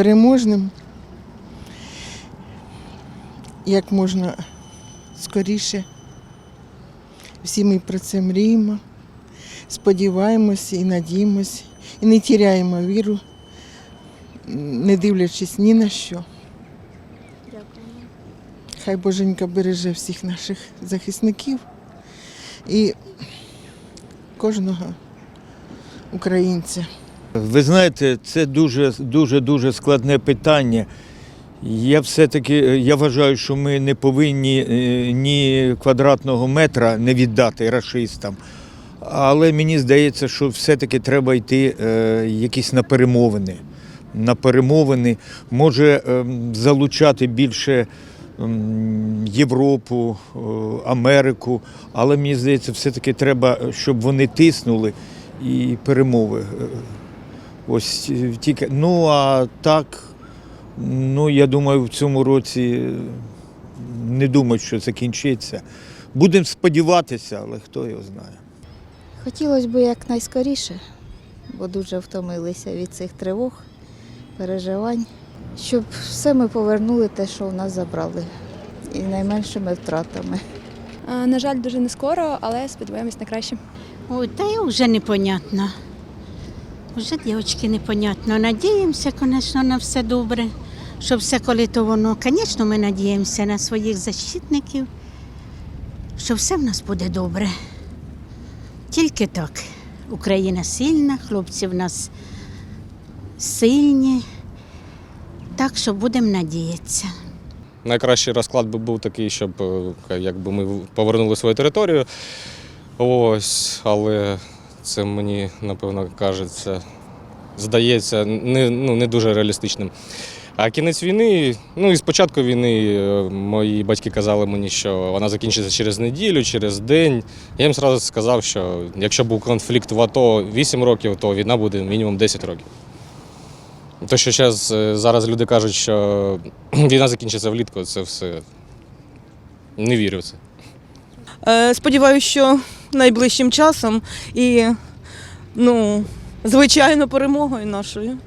переможним. Як можна скоріше. Всі ми про це мріємо, сподіваємося і надіємося, і не тіряємо віру, не дивлячись ні на що. Хай Боженька береже всіх наших захисників і кожного українця. Ви знаєте, це дуже дуже дуже складне питання. Я все-таки я вважаю, що ми не повинні е, ні квадратного метра не віддати рашистам. Але мені здається, що все-таки треба йти е, якісь на перемовини. На перемовини може ем, залучати більше Європу, е, Америку, але мені здається, все-таки треба, щоб вони тиснули і перемови. Ось е, тільки. Ну а так, ну я думаю, в цьому році е, не думаю, що закінчиться. Будемо сподіватися, але хто його знає. Хотілося б якнайскоріше, бо дуже втомилися від цих тривог, переживань, щоб все ми повернули те, що у нас забрали, і найменшими втратами. На жаль, дуже не скоро, але сподіваємось на краще. Ой, та й вже непонятно. Вже, дівчатки, непонятно. Надіємося, звісно, на все добре. Що все, коли то воно. Звісно, ми надіємося на своїх защитників, що все в нас буде добре. Тільки так. Україна сильна, хлопці в нас сильні. Так що будемо надіятися. Найкращий розклад би був такий, щоб е, якби ми повернули свою територію. Ось, але це мені, напевно, кажеться, здається, не, ну, не дуже реалістичним. А кінець війни, ну і з початку війни е, мої батьки казали мені, що вона закінчиться через неділю, через день. Я їм одразу сказав, що якщо був конфлікт в АТО 8 років, то війна буде мінімум 10 років. То, що зараз, зараз люди кажуть, що війна закінчиться влітку, це все не вірю в це. Е, Сподіваюся, що найближчим часом і, ну, звичайно, перемогою нашою.